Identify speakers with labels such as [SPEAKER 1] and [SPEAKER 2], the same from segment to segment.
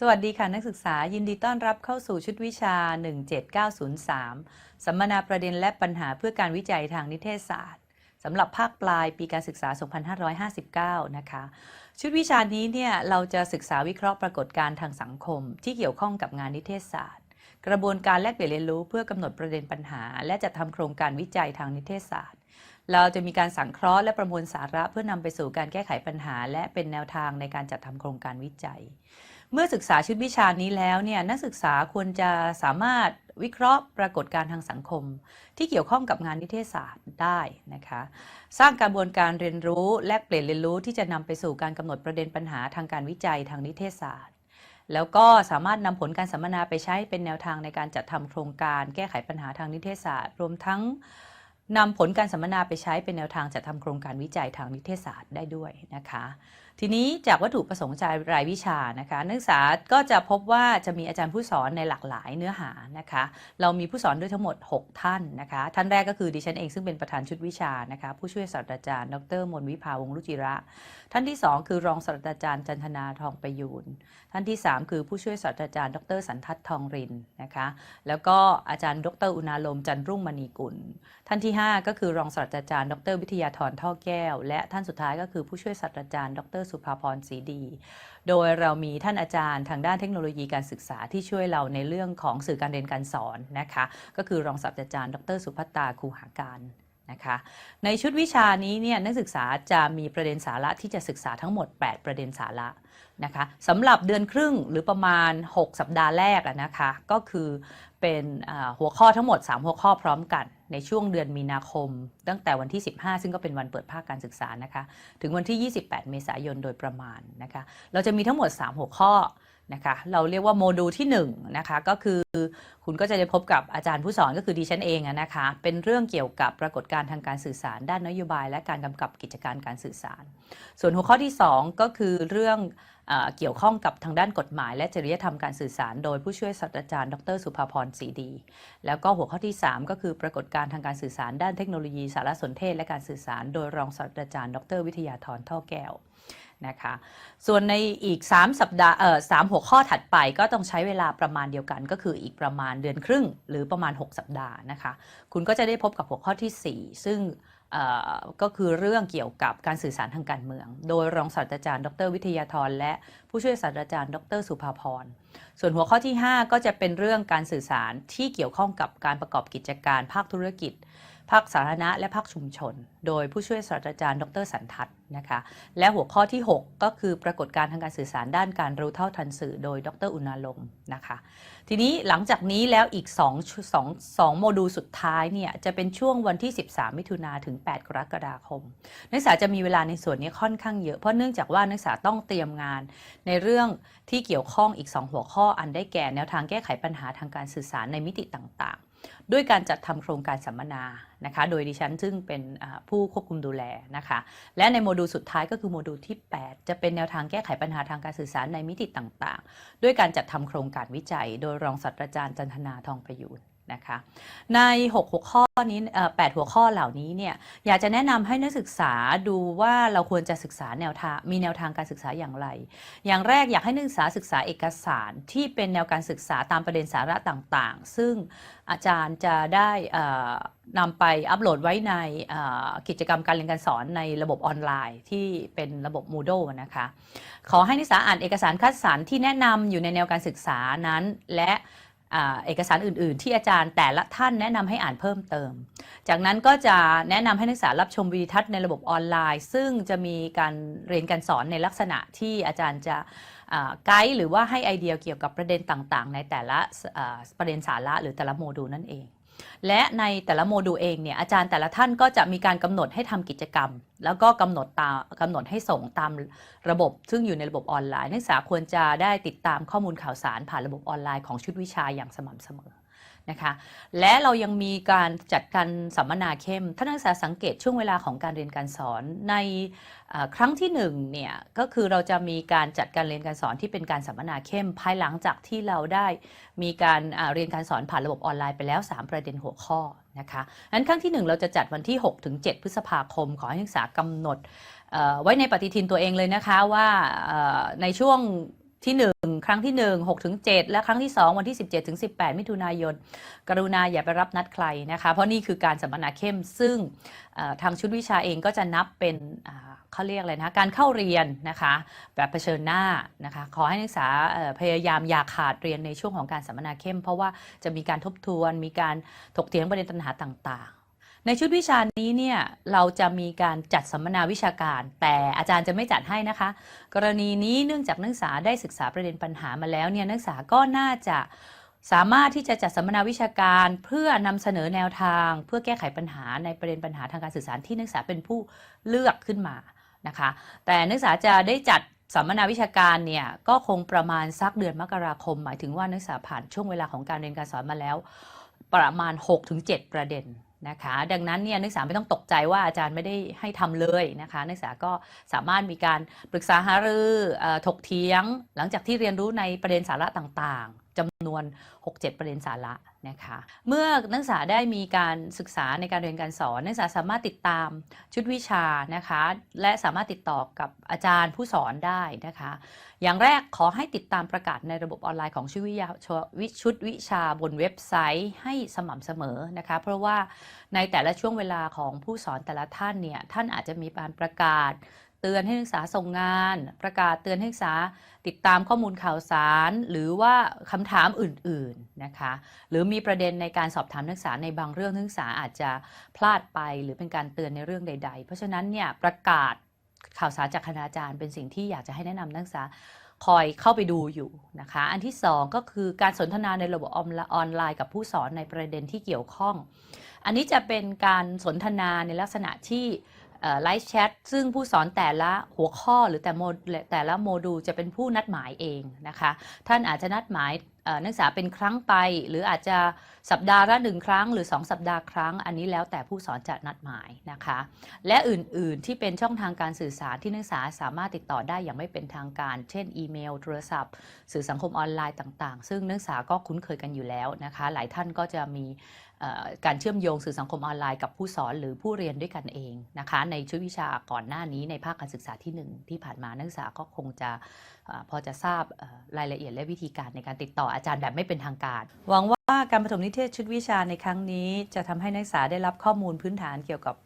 [SPEAKER 1] สวัสดีค่ะนักศึกษายินดีต้อนรับเข้าสู่ชุดวิชา 17903 สัมมนาประเด็นและปัญหาเพื่อการวิจัยทางนิเทศศาสตร์สำหรับภาคปลายปีการศึกษา 2559 นะคะ ชุดวิชานี้เนี่ยเราจะศึกษาวิเคราะห์ปรากฏการณ์ทางสังคม ที่เกี่ยวข้องกับงานนิเทศศาสตร์ กระบวนการแลกเปลี่ยนเรียนรู้เพื่อกำหนดประเด็นปัญหา และจัดทำโครงการวิจัยทางนิเทศศาสตร์ เราจะมีการสังเคราะห์และประมวลสาระเพื่อนำไปสู่การแก้ไขปัญหา และเป็นแนวทางในการจัดทำโครงการวิจัย เมื่อศึกษาชุดวิชานี้แล้วเนี่ยนักศึกษาควรจะสามารถวิเคราะห์ปรากฏการณ์ทางสังคม ที่เกี่ยวข้องกับงานนิเทศศาสตร์ได้นะคะ สร้างกระบวนการเรียนรู้แลกเปลี่ยนเรียนรู้ที่จะนำไปสู่การกำหนดประเด็นปัญหาทางการวิจัยทางนิเทศศาสตร์ แล้วก็สามารถนำผลการสัมมนาไปใช้เป็นแนวทางในการจัดทำโครงการ แก้ไขปัญหาทางนิเทศศาสตร์ รวมทั้งนำผลการสัมมนาไปใช้เป็นแนวทางจัดทำโครงการวิจัยทางนิเทศศาสตร์ได้ด้วยนะคะ ทีนี้จากวัตถุประสงค์ใจรายวิชานะคะนักศึกษาก็จะพบว่าจะมีอาจารย์ผู้สอนในหลากหลายเนื้อหานะคะเรามีผู้สอนด้วยทั้งหมด 6 ท่านนะคะท่านแรกก็คือดิฉันเองซึ่งเป็นประธานชุดวิชานะคะผู้ช่วยศาสตราจารย์ ดรมนวิภาวงศ์รุจิระ ท่านที่ 2 คือรองศาสตราจารย์จันทนาทองประยูนท่านที่ 3 คือผู้ช่วยศาสตราจารย์ ดรสันทัศน์ทองรินนะคะแล้วก็อาจารย์ดรอุณาลมจันรุ่งมณีกุล ท่านที่ 5 ก็คือรองศาสตราจารย์ ดรวิทยาธรท่อแก้ว และท่านสุดท้ายก็คือผู้ช่วยศาสตราจารย์ดรสุภาพรศรีดี โดยเรามีท่านอาจารย์ทางด้านเทคโนโลยีการศึกษาที่ช่วยเราในเรื่องของสื่อการเรียนการสอนนะคะ ก็คือรองศาสตราจารย์ ดร สุภัตตา คูหาการ นะคะในชุดวิชานี้เนี่ยนักศึกษาจะมีประเด็นสาระที่จะศึกษาทั้งหมด 8 ประเด็นสาระนะคะสำหรับเดือนครึ่งหรือประมาณ 6 สัปดาห์แรกนะคะก็คือเป็นหัวข้อทั้งหมด 3 หัวข้อพร้อมกัน ในช่วงเดือนมีนาคม ตั้งแต่วันที่ 15 ซึ่งก็เป็นวันเปิดภาคการศึกษานะคะถึงวันที่ 28 เมษายนโดยประมาณนะคะเราจะมีทั้งหมด 3 หัวข้อ นะคะเราเรียกว่าโมดูลที่1นะคะก็คือคุณก็จะได้พบกับอาจารย์ผู้สอนก็คือดิฉันเองนะคะเป็นเรื่องเกี่ยวกับปรากฏการณ์ทางการสื่อสาร ด้านนโยบาย และการกำกับกิจการการสื่อสาร ส่วนหัวข้อที่ 2 ก็คือเรื่อง เกี่ยวข้องกับทางด้านกฎหมาย และจริยธรรมการสื่อสาร โดยผู้ช่วยศาสตราจารย์ดรสุภาพรศรีดี แล้วก็หัวข้อที่ 3 ก็คือปรากฏการทางการสื่อสาร ด้านเทคโนโลยีสารสนเทศและการสื่อสาร โดยรองศาสตราจารย์ ดร วิทยาธรท่อแก้วนะคะส่วนในอีก 3 สัปดาห์เอ่อสามหัวข้อถัดไปก็ต้องใช้เวลาประมาณเดียวกัน ก็คืออีกประมาณเดือนครึ่ง หรือประมาณ 6 สัปดาห์นะคะ คุณก็จะได้พบกับหัวข้อทีสี่4 ซึ่ง ก็คือเรื่องเกี่ยวกับการสื่อสารทางการเมือง โดยรองศาสตราจารย์ ดร วิทยาธรและผู้ช่วยศาสตราจารย์ ดร สุภาพร ส่วนหัวข้อที่ 5 ก็จะเป็นเรื่องการสื่อสารที่เกี่ยวข้องกับการประกอบกิจการภาคธุรกิจ ภาคสาธารณะและภาคชุมชน โดยผู้ช่วยศาสตราจารย์ดรสันทัศน์นะคะและหัวข้อที่ 6 ก็คือปรากฏการณ์ทางการสื่อสารด้านการรู้เท่าทันสื่อ โดยดรอุณาลมนะคะทีนี้หลังจากนี้แล้วอีก2 2 2โมดูลสุดท้ายเนี่ยจะเป็นช่วงวันที่ 13 มิถุนาถึง 8 กรกฎาคม นักศึกษาจะมีเวลาในส่วนนี้ค่อนข้างเยอะเพราะเนื่องจากว่านักศึกษาต้องเตรียมงาน ในเรื่องที่เกี่ยวข้องอีก 2 หัวข้ออันได้แก่แนวทางแก้ไขปัญหาทางการสื่อสารในมิติต่างๆ ด้วยการจัดทำโครงการสัมมนานะคะ โดยดิฉันซึ่งเป็นผู้ควบคุมดูแลนะคะ และในโมดูลสุดท้ายก็คือโมดูลที่ 8 จะเป็นแนวทางแก้ไขปัญหาทางการสื่อสารในมิติต่างๆ ด้วยการจัดทำโครงการวิจัย โดยรองศาสตราจารย์จันทนาทองประยูน นะคะ ใน 6 หัวข้อนี้เอ่อ8หัวข้อเหล่านี้เนี่ยอยากจะแนะนำให้นักศึกษาดูว่าเราควรจะศึกษาแนวทางมีแนวทางการศึกษาอย่างไร อย่างแรกอยากให้นักศึกษาศึกษาเอกสารที่เป็นแนวการศึกษาตามประเด็นสาระต่างๆ ซึ่งอาจารย์จะได้นำไปอัปโหลดไว้ในกิจกรรมการเรียนการสอนในระบบออนไลน์ที่เป็นระบบ Moodle นะคะ ขอให้นักศึกษาอ่านเอกสารคัดสรรที่แนะนำอยู่ในแนวการศึกษานั้นและ เอกสารอื่น ๆ ที่อาจารย์แต่ละท่านแนะนำให้อ่านเพิ่มเติม จากนั้นก็จะแนะนำให้นักศึกษารับชมวิดีทัศน์ในระบบออนไลน์ ซึ่งจะมีการเรียนการสอนในลักษณะที่อาจารย์จะไกด์หรือว่าให้ไอเดียเกี่ยวกับประเด็นต่าง ๆ ในแต่ละประเด็นสาระหรือแต่ละโมดูลนั่นเอง และในแต่ละโมดูลเองเนี่ยอาจารย์แต่ละท่านก็จะมีการกำหนดให้ทำกิจกรรม แล้วก็กำหนดตามกำหนดให้ส่งตามระบบ ซึ่งอยู่ในระบบออนไลน์ นักศึกษาควรจะได้ติดตามข้อมูลข่าวสารผ่านระบบออนไลน์ของชุดวิชาอย่างสม่ำเสมอ นะคะและเรายังมีการจัดการสัมมนาเข้มท่านนักศึกษาสังเกตช่วงเวลาของการเรียนการสอนในครั้งที่หนึ่งเนี่ยก็คือเราจะมีการจัดการเรียนการสอนที่เป็นการสัมมนาเข้ม ภายหลังจากที่เราได้มีการเรียนการสอนผ่านระบบออนไลน์ไปแล้ว 3 ประเด็นหัวข้อนะคะนั้นครั้งที่ 1 เราจะจัดวันที่ 6 ถึง 7 พฤษภาคม ขอให้นักศึกษากำหนดไว้ในปฏิทินตัวเองเลยนะคะว่าในช่วง ที่ 1 ครั้งที่ 1 6ถึง7และครั้งที่ 2 วันที่ 17ถึง18 มิถุนายน กรุณาอย่าไปรับนัดใครนะคะ เพราะนี่คือการสัมมนาเข้มซึ่งทางชุดวิชาเองก็จะนับเป็นเขาเรียกอะไรนะการเข้าเรียนนะคะแบบเผชิญหน้านะคะขอให้นักศึกษาพยายามอย่าขาดเรียนในช่วงของการสัมมนาเข้ม เพราะว่าจะมีการทบทวน มีการถกเถียงประเด็นปัญหาต่าง ในชุดวิชานี้เนี่ยเราจะมีการจัดสัมมนาวิชาการ แต่อาจารย์จะไม่จัดให้นะคะ กรณีนี้เนื่องจากนักศึกษาได้ศึกษาประเด็นปัญหามาแล้วเนี่ยนักศึกษาก็น่าจะสามารถที่จะจัดสัมมนาวิชาการเพื่อนำเสนอแนวทาง เพื่อแก้ไขปัญหาในประเด็นปัญหาทางการสื่อสารที่นักศึกษาเป็นผู้เลือกขึ้นมานะคะ แต่นักศึกษาจะได้จัดสัมมนาวิชาการเนี่ยก็คงประมาณสักเดือนมกราคม หมายถึงว่านักศึกษาผ่านช่วงเวลาของการเรียนการสอนมาแล้ว ประมาณ 6-7 ประเด็น นะคะดังนั้นเนี่ยนักศึกษาไม่ต้องตกใจว่าอาจารย์ไม่ได้ให้ทำเลยนะคะนักศึกษาก็สามารถมีการปรึกษาหารือถกเถียง หลังจากที่เรียนรู้ในประเด็นสาระต่างๆำนวน 6-7 ประเด็นสาระนะคะ เมื่อนักศึกษาได้มีการศึกษาในการเรียนการสอน นักศึกษาสามารถติดตามชุดวิชานะคะ และสามารถติดต่อกับอาจารย์ผู้สอนได้นะคะ อย่างแรกขอให้ติดตามประกาศในระบบออนไลน์ของชุดวิชาชุดวิชาบนเว็บไซต์ให้สม่ำเสมอนะคะ เพราะว่าในแต่ละช่วงเวลาของผู้สอนแต่ละท่านเนี่ย ท่านอาจจะมีการประกาศ เตือนให้นักศึกษาส่งงาน ประกาศเตือนให้นักศึกษาติดตามข้อมูลข่าวสาร หรือว่าคำถามอื่นๆนะคะหรือมีประเด็นในการสอบถามนักศึกษาในบางเรื่องนักศึกษาอาจจะพลาดไปหรือเป็นการเตือนในเรื่องใด ๆ เพราะฉะนั้นเนี่ยประกาศข่าวสารจากคณาจารย์ เป็นสิ่งที่อยากจะให้แนะนำนักศึกษาคอยเข้าไปดูอยู่นะคะ อันที่ 2 ก็คือการสนทนาในระบบออนไลน์กับผู้สอนในประเด็นที่เกี่ยวข้อง อันนี้จะเป็นการสนทนาในลักษณะที่ ไลฟ์แชทซึ่งผู้สอนแต่ละหัวข้อหรือแต่โมแต่ละโมดูลจะเป็นผู้นัดหมายเองนะคะ ท่านอาจจะนัดหมายนักศึกษาเป็นครั้งไป หรืออาจจะสัปดาห์ละหนึ่งครั้ง หรือ 2 สัปดาห์ครั้ง อันนี้แล้วแต่ผู้สอนจะนัดหมายนะคะ และอื่นๆที่เป็นช่องทางการสื่อสารที่นักศึกษาสามารถติดต่อได้อย่างไม่เป็นทางการ เช่น อีเมล โทรศัพท์ สื่อสังคมออนไลน์ต่างๆ ซึ่งนักศึกษาก็คุ้นเคยกันอยู่แล้วนะคะ หลายท่านก็จะมี การเชื่อมโยงสื่อสังคมออนไลน์กับผู้สอนหรือผู้เรียนด้วยกันเองนะคะในชุดวิชาก่อนหน้านี้ในภาคการศึกษาที่ 1 ที่ผ่านมานักศึกษาก็คงจะอ่อพอจะทราบรายละเอียดและวิธีการในการติดต่ออาจารย์แบบไม่เป็นทางการหวังว่าการประถมนิเทศชุดวิชาในครั้งนี้ จะทำให้นักศึกษาได้รับข้อมูลพื้นฐานเกี่ยวกับ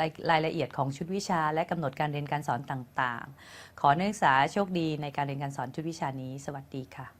[SPEAKER 1] รายรายละเอียดของชุดวิชา และกำหนดการเรียนการสอนต่างๆ ขอนักศึกษาโชคดีในการเรียนการสอนชุดวิชานี้ สวัสดีค่ะ